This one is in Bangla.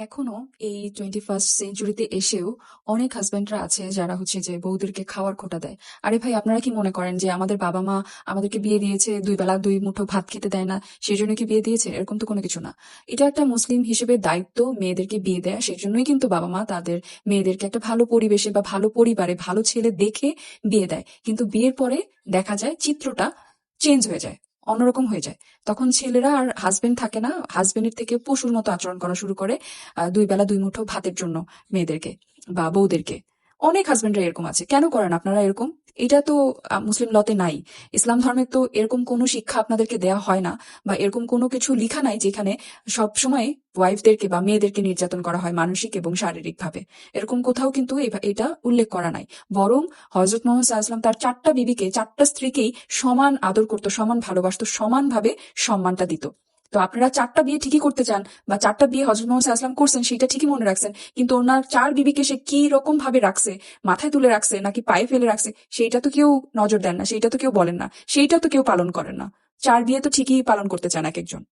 এখনও এই টোয়েন্টি ফার্স্ট সেঞ্চুরিতে এসেও অনেক হাজবেন্ডরা আছে যারা হচ্ছে যে বউদেরকে খাওয়ার খোটা দেয়। আরে ভাই, আপনারা কি মনে করেন যে আমাদের বাবা মা আমাদেরকে বিয়ে দিয়েছে, দুই বেলা দুই মুঠো ভাত খেতে দেয় না সেই জন্য কি বিয়ে দিয়েছে? এরকম তো কোনো কিছু না। এটা একটা মুসলিম হিসেবে দায়িত্ব মেয়েদেরকে বিয়ে দেয়া সেই জন্যই কিন্তু বাবা মা তাদের মেয়েদেরকে একটা ভালো পরিবেশে বা ভালো পরিবারে ভালো ছেলে দেখে বিয়ে দেয়। কিন্তু বিয়ের পরে দেখা যায় চিত্রটা চেঞ্জ হয়ে যায়। অন্যরকম হয়ে যায়। তখন ছেলেরা আর হাজবেন্ড থাকে না হাজবেন্ডের থেকে পশুর মতো আচরণ করা শুরু করে দুই বেলা দুই মুঠো ভাতের জন্য মেয়েদেরকে বা বউদেরকে। অনেক হাজবেন্ডরা এরকম আছে। কেন করেন আপনারা এরকম? এটা তো মুসলিম লতে নাই। ইসলাম ধর্মে তো এরকম কোনো শিক্ষা আপনাদেরকে দেওয়া হয় না বা এরকম কোনো কিছু লিখা নাই যেখানে সব সময় ওয়াইফদেরকে বা মেয়েদেরকে নির্যাতন করা হয় মানসিক এবং শারীরিক ভাবে এরকম কোথাও কিন্তু এটা উল্লেখ করা নাই। বরং হজরত মোহাম্মদ সাল্লাহাম তার চারটা বিবিকে, চারটা স্ত্রীকেই সমান আদর করতো, সমান ভালোবাসতো, সমানভাবে সম্মানটা দিত। তো আপনারা চারটা বিয়ে ঠিকই করতে চান বা চারটা বিয়ে হজরত মোহাম্মদ আসলাম করছেন, সেটা ঠিকই মনে রাখছেন, কিন্তু ওনার চার বিবিকে সে কি রকম ভাবে রাখছে, মাথায় তুলে রাখছে নাকি পায়ে ফেলে রাখছে সেইটা তো কেউ নজর দেন না সেইটা তো কেউ বলেন না সেইটা তো কেউ পালন করেন না। চার বিয়ে তো ঠিকই পালন করতে চান এক একজন।